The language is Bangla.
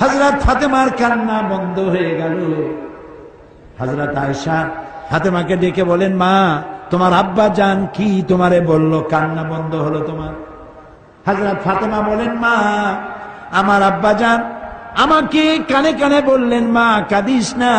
হজরত ফাতেমার কান্না বন্ধ হয়ে গেল। হজরত আয়সা ফাতেমাকে ডেকে বলেন, মা, তোমার আব্বা যান কি তোমারে বলল? কান্না বন্ধ হলো তোমার? হাজরাত ফাতেমা বলেন, মা, আমার আব্বা যান আমাকে কানে কানে বললেন, মা, কাঁদিস না।